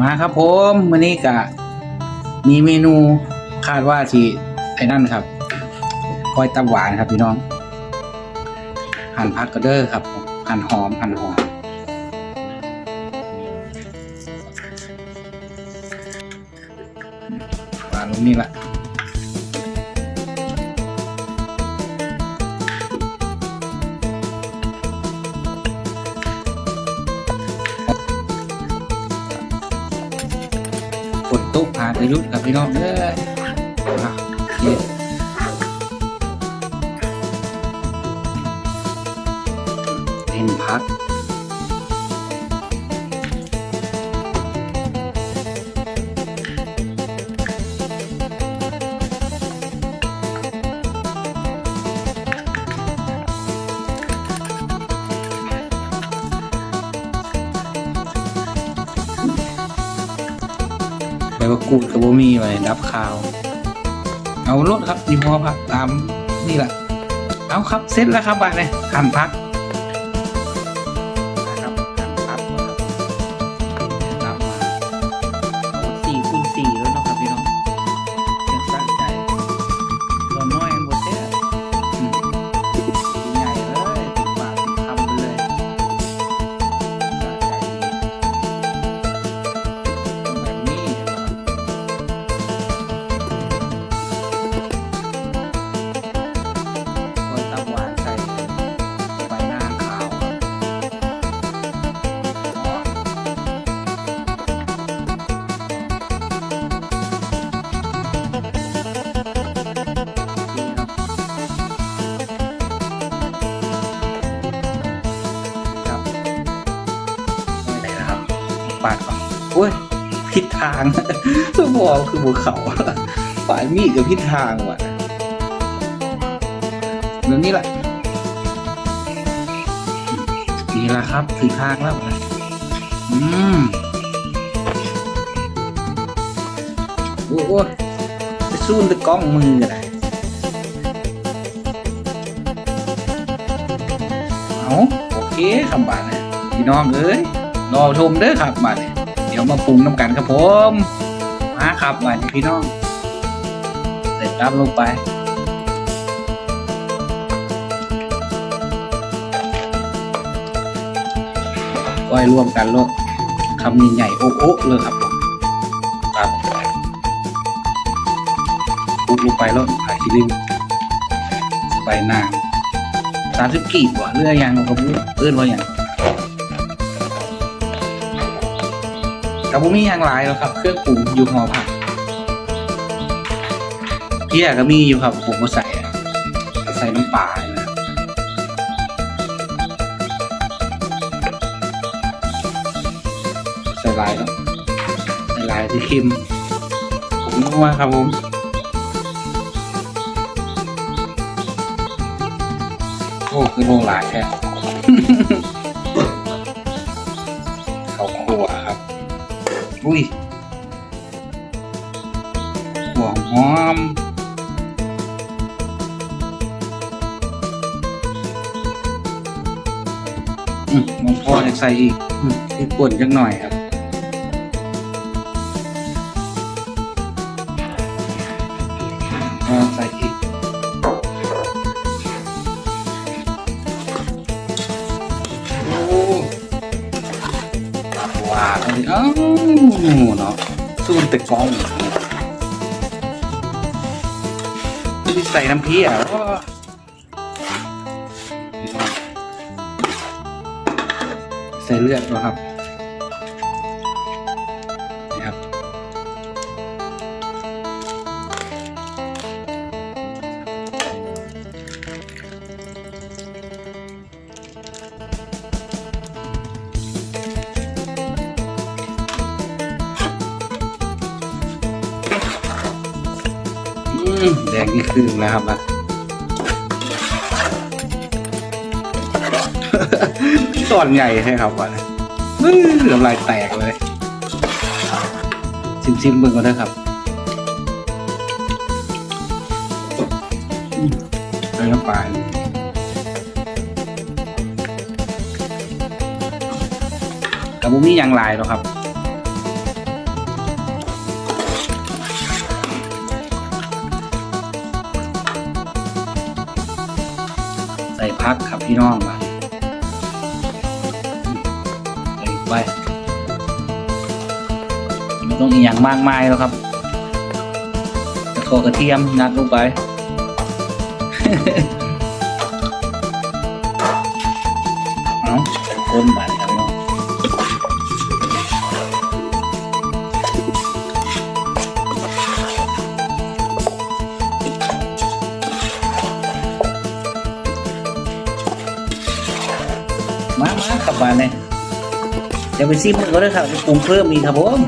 มาครับผมวันนี้กะมีเมนูคาดว่าที่ไอ้นั่นครับก้อยตับหวานครับพี่น้อง หั่นพักกระเด้อครับ หั่นหอมหั่นหอมหวานลงนี่ละ ตกผ่านอายุครับพี่น้องเด้อะเคเห็นพัก บ่มีไว้ดับข่าว เอารถครับยี่ห้อพักตามนี่แหละเอาครับเสร็จแล้วครับบัดนี้หั่นพัก ปาดโอ้ยผิดทางสมองคือภูเขาปาดมีดกับผิดทางว่ะแบบนี้แหละนี่แหละครับถึงทางแล้วนะอืมโอ้โหจะสู้ตะกล้องมือกันได้เอาโอเคคำบานเนี่ยพี่น้องเอ้ย รอชมเด้อครับบาเนี่ยเดี๋ยวมาปรุงน้ำกันครับผมมาครับบานนี้พี่น้องเสร็จรับลงไปก้อยร่วมกันโลกคำนี้ใหญ่โอ๊ะโอ๊ะเลยครับผมครับปุกลงไปแล้วหายชิลิงใบนางสามสิบกีบว่ะเรื่อยยังกระบุเอื้อนว่าอย่าง กระบุมีอย่างหลายแล้วครับ เครื่องปรุงอยู่หอผักเกี๊ยก็มีอยู่ครับ ผมก็ใส่ใส่น้ำปลานะใส่ลายแล้วใส่ลายที่คิมผมนึกว่าครับผมโอ้คือโรงหลายแค่ อุ้ยหัวหอมอืมมองพ่อจะใส่อีกอืมที่ป่นจักหน่อยครับใสู่เนาะสู้แต่กองไม่ใส่น้ำพริกอะว้าใส่เลือดเหรอครับ แดงนี่คือแล้วครับนะตอนใหญ่ใช่ครับวะอื้อน้ำลายแตกเลยชิมชิมๆเบิ่งก่อนนะครับอืมใส่น้ำปลากับบุมีย่างลายหรอกครับ พักครับพี่น้องมาใส่ไปไม่ต้องอีกอย่างมากมายแล้วครับกระโขกระเทียมงัดลงไปเอาคนไป มากับมาเนี่ยเดี๋ยวไปซิมมันก็ได้ครับปปรุงเพิ่มอีกครับผม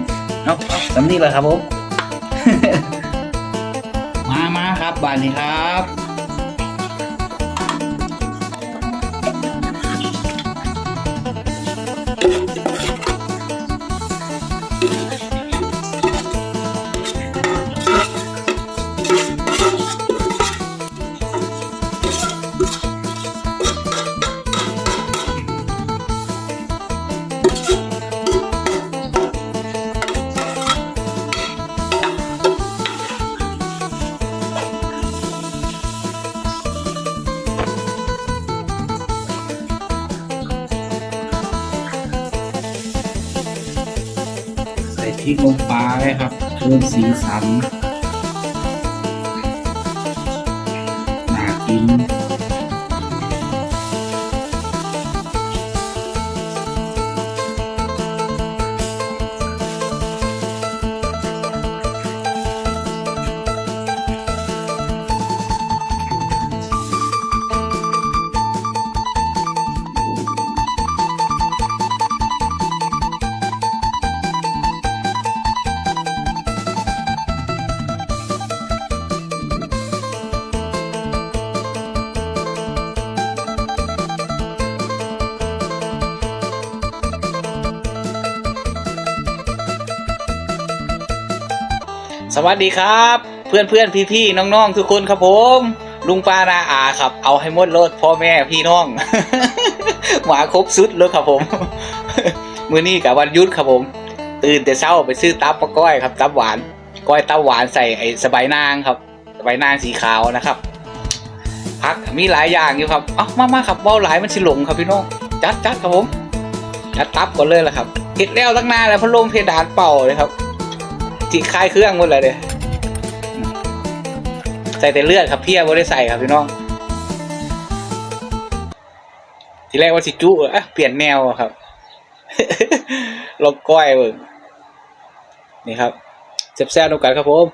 เอาเอาสำนีแหละครับผม มามาครับบานนี้ครับ พริกลงไปครับเพิ่มสีสัน สวัสดีครับ เพื่อนเพื่อนพี่พี่ๆน้องๆทุกคนครับผม ลุงป้านาอาครับ เอาให้หมดรถพ่อแม่พี่น้องหมาครบสุดเลยครับผม มื้อนี้กับวันยุดครับผม ตื่นแต่เช้าไปซื้อตับมาก้อยครับตับหวาน ก้อยตับหวานใส่ไอ้สบายนางครับ สบายนางสีขาวนะครับพักมีหลายอย่างอยู่ครับอ้ามามาครับเบ้าหลายมันสิหลงครับพี่น้องจัดจัดครับผมจัดตับก่อนเลยละครับเห็ดแล้วตั้งนานแล้วพัดลมเพดานเป่าเลยครับ จิคลายเครื่องหมดเลยเด้ใส่แต่เลือดครับเพี้ยไม่ได้ใส่ครับพี่น้อง ทีแรกว่าสิจุเอะเปลี่ยนแนวครับลบก้อยเบิ่งนี่ครับแซ่บๆดูกันครับผม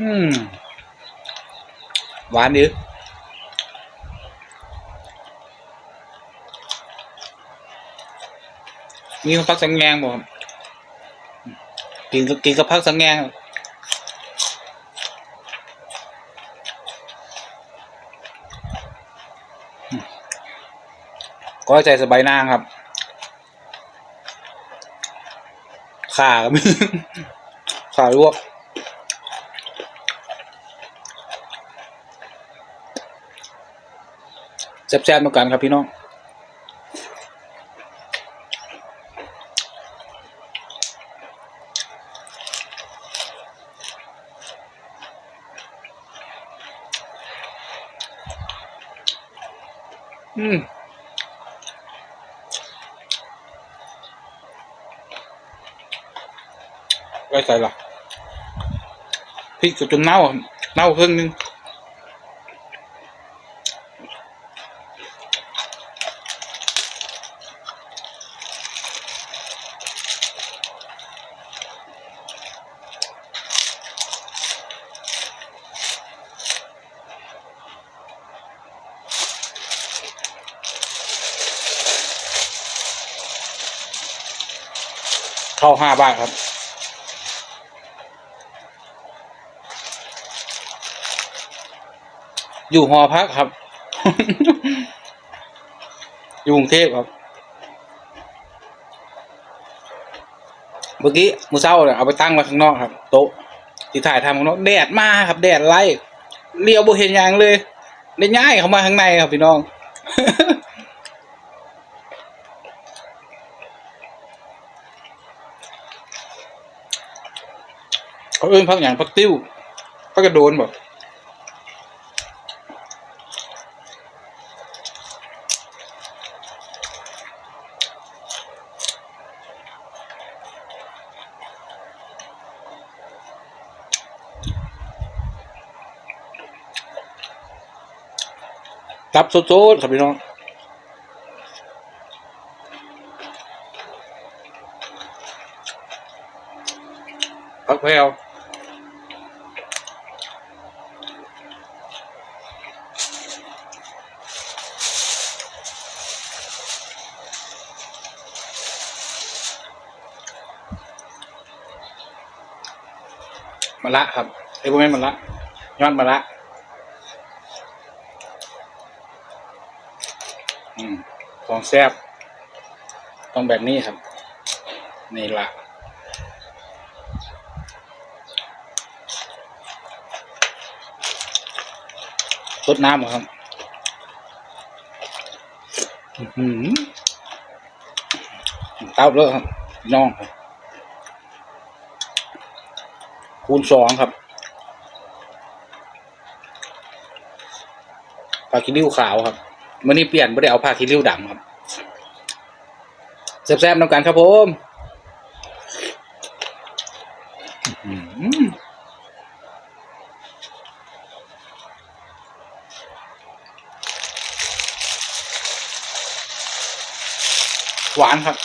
อืม หวานดีมีข้าวผักสังแงงบ่ครับ กินกินกับผักสังแงงก็ใจสบายนางครับข่าก็มีข่าลวกแซ่บๆเหมือนกันครับพี่น้อง อืมไว้ใส่หรอพริกจนเน่าเน่าครึ่งนึง เข้าห้าบาทครับ อยู่หอพักครับ อยู่กรุงเทพครับ เมื่อกี้มูเซ้าเนี่ยเอาไปตั้งไว้ข้างนอกครับ โต๊ะที่ถ่ายทำข้างนอกแดดมากครับ แดดไล่เลี้ยวบ่เห็นหยังเลย ได้ง่ายเข้ามาข้างในครับพี่น้อง เขาเอื้นพักอย่างพักติ้วพักกระโดนบอกตับโซดๆครับพี่น้องพักแพลว มะละครับไอ้พวกนี้มะละยอดมะละอืมของแซ่บต้องแบบนี้ครับ นี่ละรดน้ำครับอื้อหือเต้าเลยครับน้องครับ คูณสองครับผ้าคิริ้วขาวครับมื่อนี้เปลี่ยนไม่ได้เอาผ้าคีริ้วดำครับแซ่บๆน้ำกันครับผมอื้อหือหวานครับ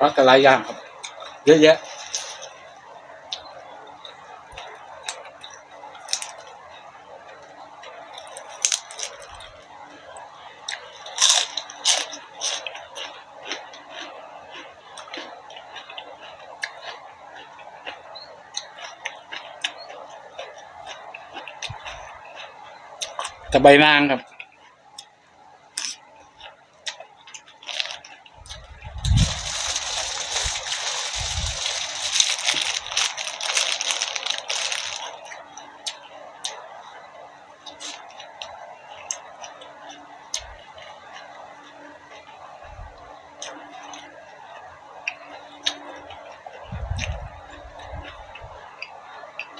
พักกระไรย่างครับ เยอะแยะกระใบนางครับ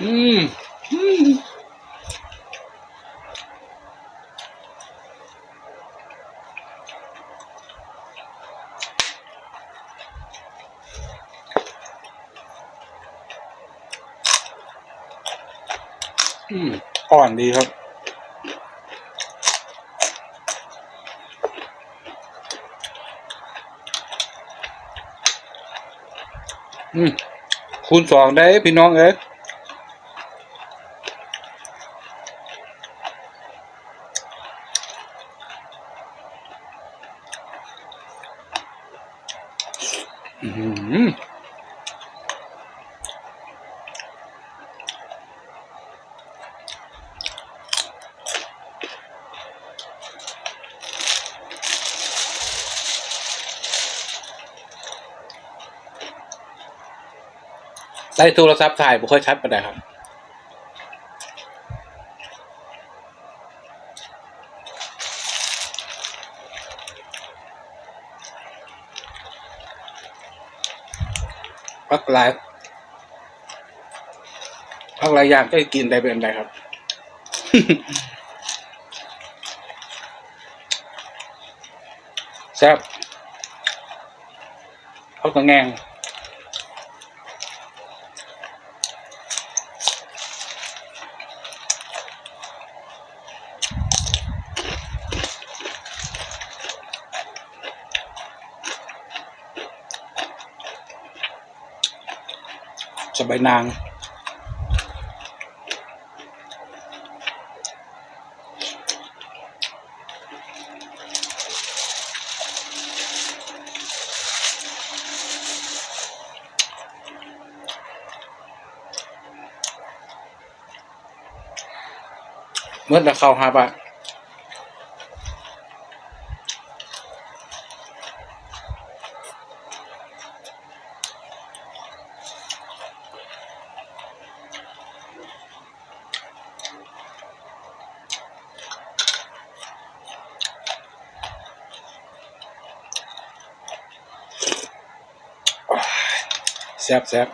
อืมอ่อนดีครับอืมคูณสองได้พี่น้องเอ้ยอื้อหือ ได้โทรศัพท์ถ่ายบ่ค่อยชัดปานใดครับ พักหลายพักหลายอย่างก็กินได้เป็นไรครับ แซ่บเขาตะแงง สบายนาง เมื่อเราเข้าหาบา แซ่บแซ่บ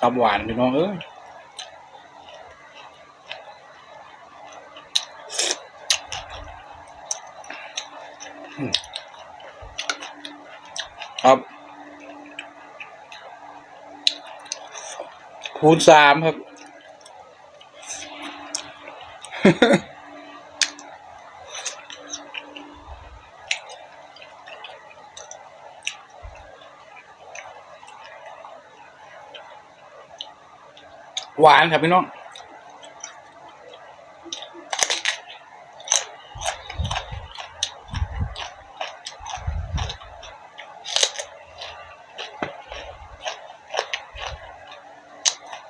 ตับหวานพี่น้องเอ้ยครับคูณสามครับ หวานครับพี่น้อง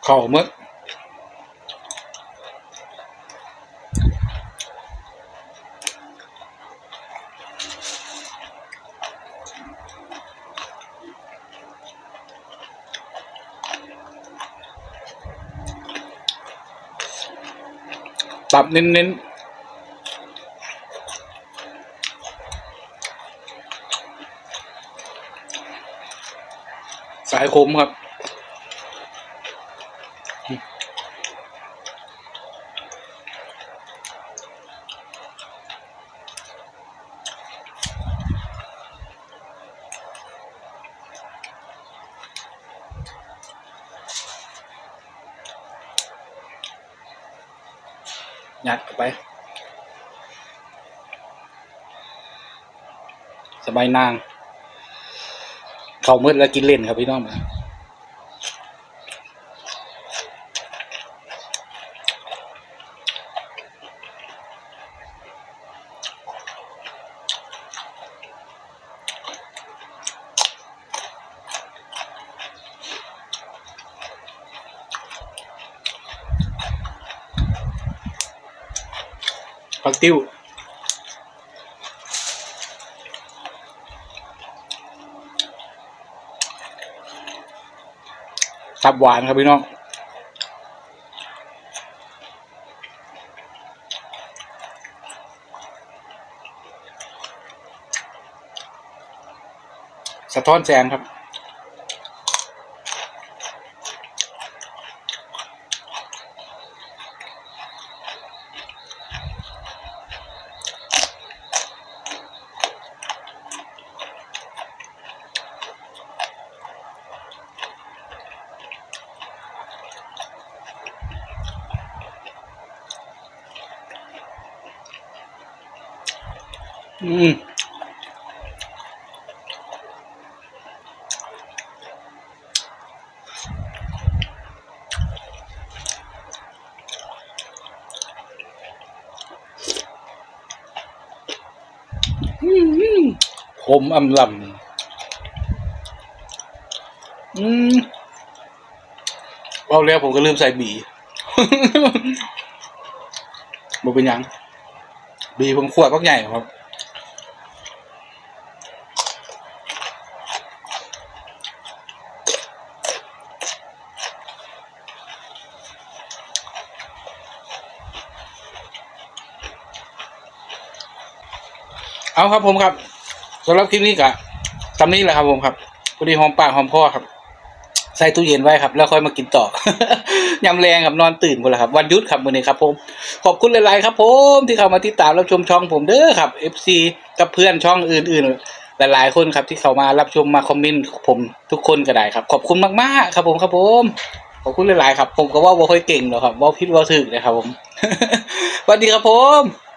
เข้าหมึก ตับเน้นๆ สายคมครับ ยัดเข้าไป สบายนาง เขามืดแล้วกินเล่นครับพี่น้องผักติ้ว ซับหวานครับพี่น้องสะท้อนแสงครับ อืมผมอำลำอืมเอาแล้วผมก็ลืมใส่บีบ่เป็นยัง บีผมขวดพักใหญ่ครับ เอาครับผมครับสำหรับคลิปนี้กะตามนี้แหละครับผมครับพอดีหอมปากหอมคอครับ ใส่ตู้เย็นไว้ครับ แล้วค่อยมากินต่อ ยำแรงครับนอนตื่นหมดแล้วครับ วันยุดครับวันนี้ครับผม ขอบคุณหลายๆครับ ผมที่เข้ามาติดตามรับชมช่องผมเด้อครับ FC กับเพื่อนช่องอื่น ๆ หลายๆคนครับ ที่เข้ามารับชมมาคอมเมนต์ผมทุกคนก็ได้ครับ ขอบคุณมากๆครับผมครับผมขอบคุณหลายๆครับ ผมก็ว่าว่าค่อยเก่งหรอกครับว่าพิดว่าถึกนะครับผมสวัสดีครับผม